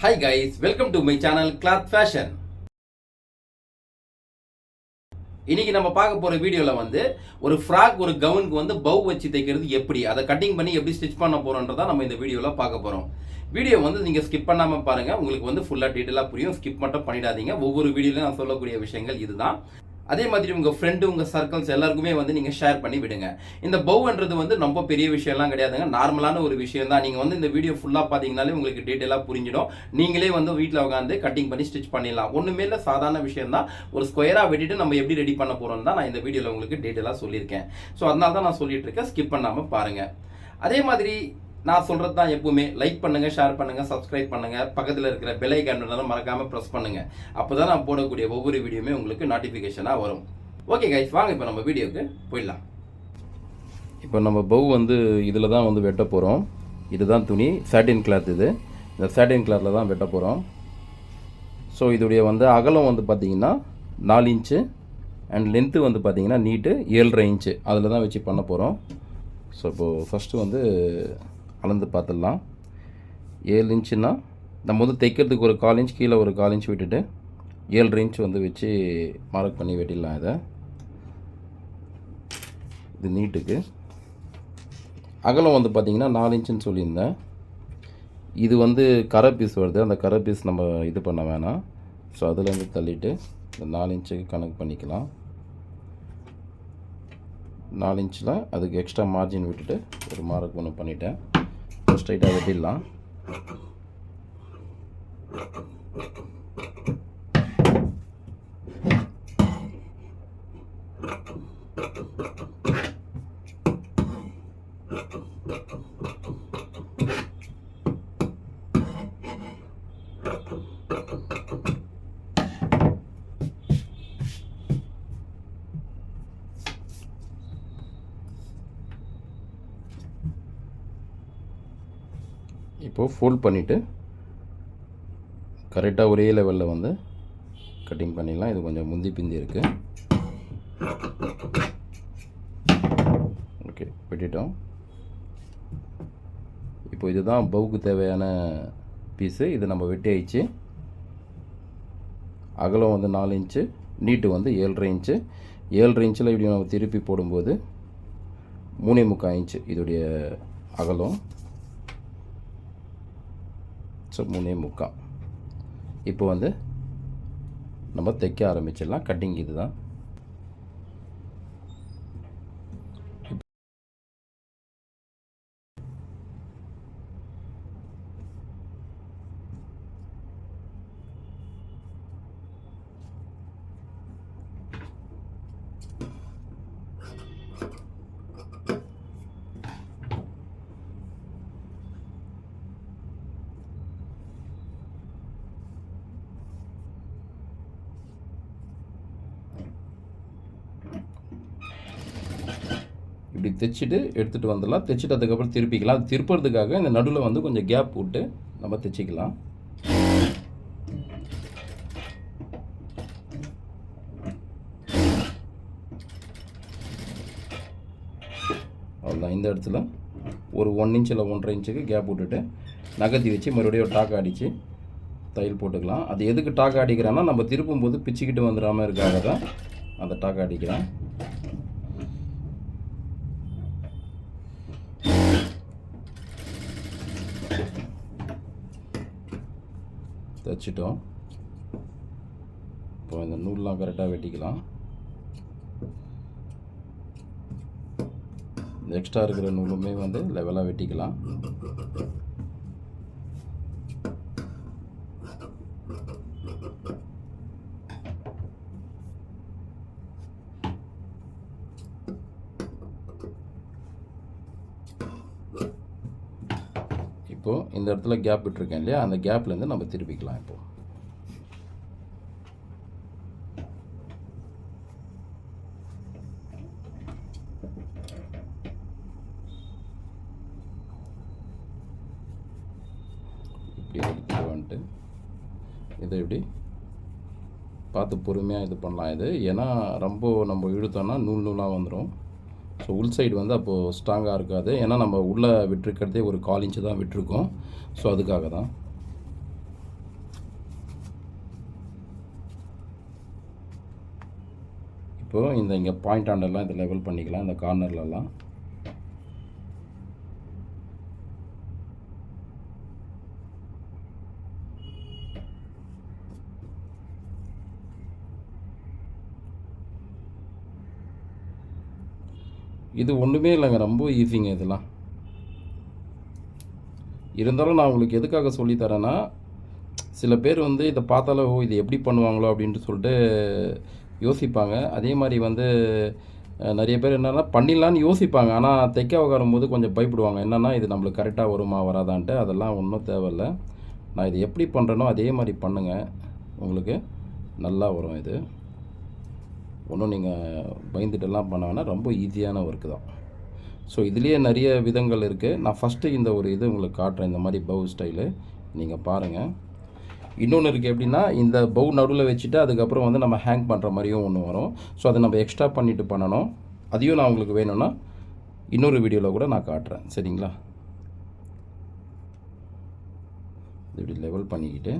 Hi guys welcome to my channel cloth fashion இன்றைக்கி நம்ம பார்க்க போகிற வீடியோவில் வந்து ஒரு ஃப்ராக் ஒரு கவுனுக்கு வந்து பவு வச்சு தைக்கிறது எப்படி? அதை கட்டிங் பண்ணி எப்படி ஸ்டிச் பண்ண போகிறோன்றதான் நம்ம இந்த வீடியோவில் பார்க்க போகிறோம் வீடியோ வந்து நீங்கள் ஸ்கிப் பண்ணாமல் பாருங்கள் உங்களுக்கு வந்து ஃபுல்லாக டீட்டெயிலாக புரியும். ஸ்கிப் மட்டும் பண்ணிடாதீங்க. ஒவ்வொரு வீடியோலையும் நான் சொல்லக்கூடிய விஷயங்கள் இதுதான். அதே மாதிரி உங்கள் ஃப்ரெண்டு உங்கள் சர்க்கிள்ஸ் எல்லாருக்குமே வந்து நீங்கள் ஷேர் பண்ணி விடுங்க. இந்த பவுன்றது வந்து ரொம்ப பெரிய விஷயம்லாம் கிடையாதுங்க. நார்மலான ஒரு விஷயம் தான் நீங்கள் வந்து இந்த வீடியோ ஃபுல்லாக பார்த்தீங்கனாலே உங்களுக்கு டீட்டெயிலாக புரிஞ்சிடும். நீங்களே வந்து வீட்டில் உட்காந்து கட்டிங் பண்ணி ஸ்டிச் பண்ணிடலாம். ஒன்றுமே இல்லை சாதாரண விஷயம் தான் ஒரு ஸ்கொயராக வெட்டிட்டு நம்ம எப்படி ரெடி பண்ண போகிறோம் தான் நான் இந்த வீடியோவில் உங்களுக்கு டீட்டெயிலாக சொல்லியிருக்கேன். ஸோ அதனால தான் நான் சொல்லிட்டு இருக்கேன். ஸ்கிப் பண்ணாமல் பாருங்கள் அதே மாதிரி நான் சொல்கிறது தான் எப்பவுமே. லைக் பண்ணுங்கள் ஷேர் பண்ணுங்கள் சப்ஸ்கிரைப் பண்ணுங்க. பக்கத்தில் இருக்கிற பெலை கேண்டனாலும் மறக்காமல் ப்ரெஸ் பண்ணுங்க. அப்பதான் நான் போடக்கூடிய ஒவ்வொரு வீடியோமே உங்களுக்கு நோட்டிஃபிகேஷனாக வரும். ஓகே கைஸ் வாங்க இப்போ நம்ம வீடியோக்கு போயிடலாம். இப்போ நம்ம பவு வந்து இதில் தான் வந்து வெட்ட போகிறோம் இதுதான் துணி சாட்டின் கிளாத் இது. இந்த சாட்டின் கிளாத்தில் தான் வெட்ட போகிறோம் ஸோ இதோடைய வந்து அகலம் வந்து பார்த்திங்கன்னா நாலு இன்ச்சு அண்ட் லென்த்து வந்து பார்த்திங்கன்னா நீட்டு ஏழரை இன்ச்சு அதில் தான் வச்சு பண்ண போகிறோம் ஸோ இப்போது ஃபஸ்ட்டு வந்து அளந்து பார்த்துடலாம். ஏழு இன்ச்சுன்னா நம்ம வந்து தைக்கிறதுக்கு ஒரு கால் இன்ச் கீழே ஒரு கால் இன்ச் விட்டுட்டு ஏழு இன்ச் வந்து வச்சு மார்க் பண்ணி வெட்டிடலாம் இதை. இது நீட்டுக்கு. அகலம் வந்து பார்த்திங்கன்னா நாலு இன்ச்சுன்னு சொல்லியிருந்தேன். இது வந்து கரை பீஸ் வருது. அந்த கரை பீஸ் நம்ம இது பண்ண வேணாம். ஸோ அதுலேருந்து தள்ளிட்டு இந்த நாலு இன்ச்சுக்கு கணக்கு பண்ணிக்கலாம். நாலு இன்ச்சில் அதுக்கு எக்ஸ்ட்ரா மார்ஜின் விட்டுட்டு ஒரு மார்க் ஒன்று பண்ணிட்டேன். ஸ்ட்ரைட்டாக வெட்டிடலாம் இப்போது ஃபோல்ட் பண்ணிவிட்டு கரெக்டாக ஒரே லெவலில் வந்து கட்டிங் பண்ணிடலாம். இது கொஞ்சம் முந்தி பிந்தி இருக்குது ஓகே விட்டுட்டோம். இப்போ இதுதான் பவுக்கு தேவையான பீஸு இது நம்ம வெட்டி ஆயிடுச்சு அகலம் வந்து நாலு இன்ச்சு நீட்டு வந்து ஏழரை இன்ச்சு ஏழரை இன்ச்சில் இப்படி நம்ம திருப்பி போடும்போது மூணே முக்கால் இன்ச்சு இதோடைய அகலம். ஸோ மூணே முக்கால். இப்போ வந்து நம்ம தைக்க ஆரம்பிச்சிடலாம். கட்டிங் இது தான் இப்படி தைச்சிட்டு எடுத்துகிட்டு வந்துடலாம். தைச்சிட்டு அதுக்கப்புறம் திருப்பிக்கலாம். அது திருப்புறதுக்காக இந்த நடுவில் வந்து கொஞ்சம் கேப் விட்டு நம்ம தைச்சிக்கலாம். அவ்வளோதான் இந்த இடத்துல ஒரு ஒன் இன்ச் இல்லை ஒன்றரை இன்ச்சுக்கு கேப் விட்டுட்டு நகர்த்தி வச்சு மறுபடியும் டாக் அடித்து தையல் போட்டுக்கலாம். அது எதுக்கு டாக் அடிக்கிறேன்னா நம்ம திருப்பும் போது பிச்சுக்கிட்டு வந்துடாமல் இருக்காக தான் அந்த டாக் அடிக்கிறேன். தைச்சிட்டோம் இப்போ இந்த நூல்லாம் கரெக்டாக வெட்டிக்கலாம். இந்த எக்ஸ்ட்ரா இருக்கிற நூலுமே வந்து லெவலாக வெட்டிக்கலாம் இப்போது இந்த இடத்துல கேப் விட்டுருக்கேன் இல்லையா? அந்த கேப்லேருந்து நம்ம திருப்பிக்கலாம் இப்போது இப்படி வந்துட்டு. இதை இப்படி பார்த்து பொறுமையாக இது பண்ணலாம் இது. ஏன்னா ரொம்ப நம்ம இழுத்தோன்னா நூல் நூலாக வந்துடும் ஸோ உள் சைடு வந்து அப்போது ஸ்ட்ராங்காக இருக்காது. ஏன்னா நம்ம உள்ளே விட்டுருக்கிறதே ஒரு கால் இன்ச்சு தான் விட்டுருக்கோம். ஸோ அதுக்காக தான். இப்போது இந்த இங்கே பாயிண்ட் ஆண்டெல்லாம் இந்த லெவல் பண்ணிக்கலாம். இந்த கார்னர்லலாம் இது ஒன்றுமே இல்லைங்க ரொம்ப ஈஸிங்க இதெல்லாம். இருந்தாலும் நான் உங்களுக்கு எதுக்காக சொல்லித் தரேன்னா சில பேர் வந்து இதை பார்த்தாலே ஓ இது எப்படி பண்ணுவாங்களோ? அப்படின்ட்டு சொல்லிட்டு யோசிப்பாங்க. அதே மாதிரி வந்து நிறைய பேர் என்னென்னா பண்ணிடலான்னு யோசிப்பாங்க. ஆனால் தைக்க உட்காரும் போது கொஞ்சம் பயப்படுவாங்க. என்னென்னா இது நம்மளுக்கு கரெக்டாக வருமா வராதான்ட்டு. அதெல்லாம் ஒன்றும் தேவையில்ல. நான் இது எப்படி பண்ணுறேனோ அதே மாதிரி பண்ணுங்கள் உங்களுக்கு நல்லா வரும் இது. ஒன்றும் நீங்கள் பயந்துட்டுலாம் பண்ண வேணால் ரொம்ப ஈஸியான ஒர்க்கு தான். ஸோ இதுலேயே நிறைய விதங்கள் இருக்குது நான் ஃபஸ்ட்டு இந்த ஒரு இது உங்களுக்கு காட்டுறேன். இந்த மாதிரி பவு ஸ்டைலு நீங்கள் பாருங்கள் இன்னொன்று இருக்குது எப்படின்னா இந்த பவு நடுவில் வச்சுட்டு அதுக்கப்புறம் வந்து நம்ம ஹேங் பண்ணுற மாதிரியும் ஒன்று வரும். ஸோ அதை நம்ம எக்ஸ்ட்ரா பண்ணிவிட்டு பண்ணணும். அதையும் நான் உங்களுக்கு வேணும்னா இன்னொரு வீடியோவில் கூட நான் காட்டுறேன். சரிங்களா? இது இப்படி லெவல் பண்ணிக்கிட்டு.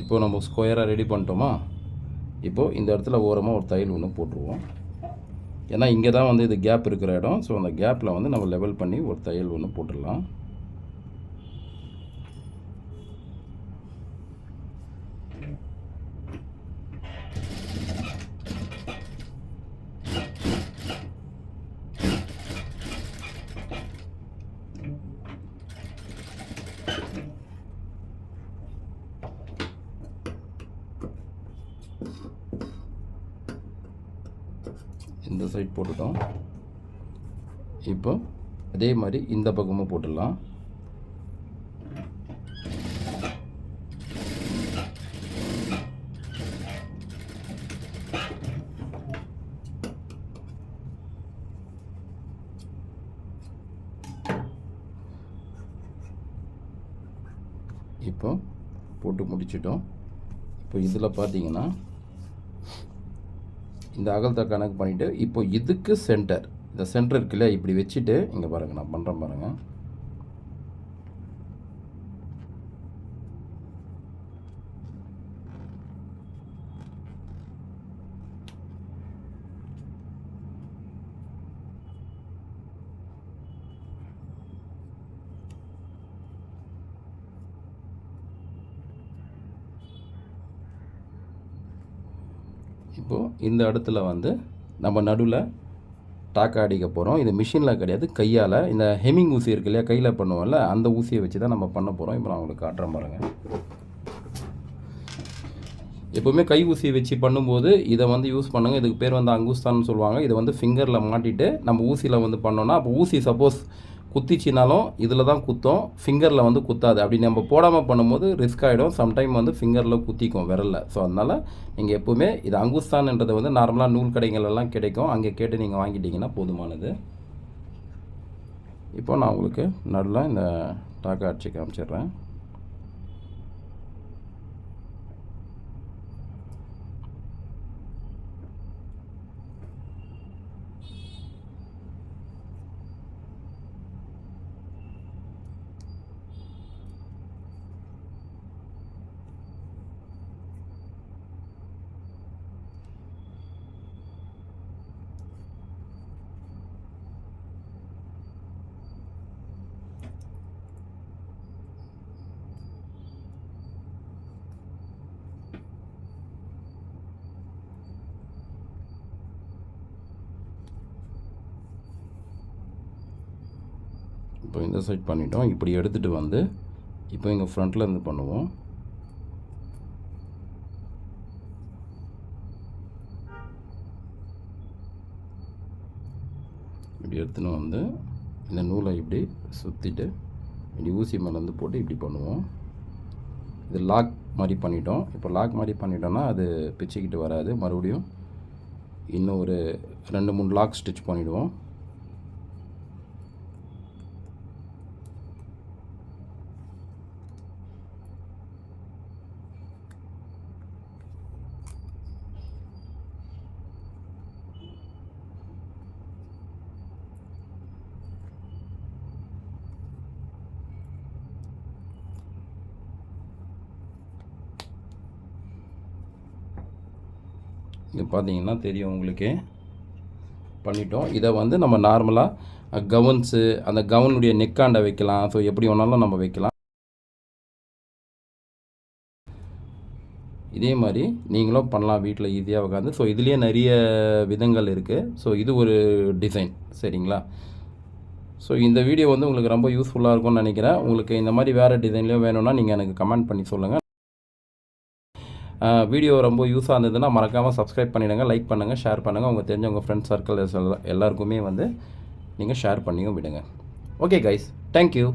இப்போது நம்ம ஸ்கொயராக ரெடி பண்ணிட்டோமா? இப்போது இந்த இடத்துல ஓரமாக ஒரு தையல் ஒன்று போட்டுருவோம். ஏன்னா இங்கே தான் வந்து இது கேப் இருக்கிற இடம். ஸோ அந்த கேப்பில் வந்து நம்ம லெவல் பண்ணி ஒரு தையல் ஒன்று போட்டுடலாம். இந்த சைட் போட்டுட்டோம். இப்போ அதே மாதிரி இந்த பக்கமும் போட்டுடலாம். இப்போ போட்டு முடிச்சிட்டோம். இப்போ இதில் பார்த்தீங்கன்னா இந்த அகலத்தை கணக்கு பண்ணிவிட்டு இப்போ இதுக்கு சென்டர் இந்த சென்டர் இருக்குல்ல இப்படி வச்சுட்டு இங்கே பாருங்கள் நான் பண்ணுறேன் பாருங்கள் இப்போது இந்த இடத்துல வந்து நம்ம நடுவில் டாக்கா அடிக்க போகிறோம் இது மிஷினில் கிடையாது கையால். இந்த ஹெமிங் ஊசி இருக்கு இல்லையா கையில் பண்ணுவோம்ல அந்த ஊசியை வச்சு தான் நம்ம பண்ண போகிறோம் இப்போ நான் உங்களுக்கு காட்டுறேன் பாருங்கள் எப்போவுமே கை ஊசியை வச்சு பண்ணும்போது இதை வந்து யூஸ் பண்ணுங்கள் இதுக்கு பேர் வந்து அங்குஸ்தான்னு சொல்லுவாங்க. இதை வந்து ஃபிங்கரில் மாட்டிட்டு நம்ம ஊசியில் வந்து பண்ணோன்னா அப்போ ஊசி சப்போஸ் குத்திச்சினாலும் இதில் தான் குத்தும். ஃபிங்கரில் வந்து குத்தாது. அப்படி நம்ம போடாமல் பண்ணும்போது ரிஸ்க் ஆகிடும் சம்டைம் வந்து ஃபிங்கரில் குத்திக்கும் விரலில். ஸோ அதனால் நீங்கள் எப்போவுமே இது அங்குஸ்தான்ன்றது வந்து நார்மலாக நூல் கடைகளெல்லாம் கிடைக்கும். அங்கே கேட்டு நீங்கள் வாங்கிட்டீங்கன்னா போதுமானது. இப்போ நான் உங்களுக்கு நடுவில் இந்த டாக்கா அடிச்சு காமிச்சிடுறேன். இப்போ இந்த சைட் பண்ணிட்டோம். இப்படி எடுத்துகிட்டு வந்து இப்போ இங்கே ஃப்ரண்ட்டில் இருந்து பண்ணுவோம். இப்படி எடுத்துன்னு வந்து இந்த நூலை இப்படி சுற்றிட்டு இப்படி ஊசி மேலேருந்து போட்டு இப்படி பண்ணுவோம். இது லாக் மாதிரி பண்ணிட்டோம். இப்போ லாக் மாதிரி பண்ணிட்டோன்னா அது பிச்சுக்கிட்டு வராது. மறுபடியும் இன்னும் ஒரு ரெண்டு மூணு லாக் ஸ்டிச் பண்ணிவிடுவோம் இது பார்த்தீங்கன்னா தெரியும் உங்களுக்கு. பண்ணிட்டோம். இதை வந்து நம்ம நார்மலாக கவுன்ஸு அந்த கவுனுடைய நெக்காண்ட வைக்கலாம். ஸோ எப்படி வேணாலும் நம்ம வைக்கலாம். இதே மாதிரி நீங்களும் பண்ணலாம். வீட்டில் ஈஸியாக உட்காந்து ஸோ இதுலேயே நிறைய விதங்கள் இருக்குது ஸோ இது ஒரு டிசைன் சரிங்களா? ஸோ இந்த வீடியோ வந்து உங்களுக்கு ரொம்ப யூஸ்ஃபுல்லாக இருக்கும்னு நினைக்கிறேன். உங்களுக்கு இந்த மாதிரி வேறு டிசைன்லேயும் வேணும்னா நீங்கள் எனக்கு கமெண்ட் பண்ணி சொல்லுங்கள் வீடியோ ரொம்ப யூஸாக இருந்ததுன்னா மறக்காமல் சப்ஸ்கிரைப் பண்ணிடுங்க லைக் பண்ணுங்கள் ஷேர் பண்ணுங்கள் உங்கள் தெரிஞ்ச உங்கள் ஃப்ரெண்ட்ஸ் சர்க்கிள் எல்லாருக்குமே வந்து நீங்கள் ஷேர் பண்ணியும் விடுங்க. Okay guys thank you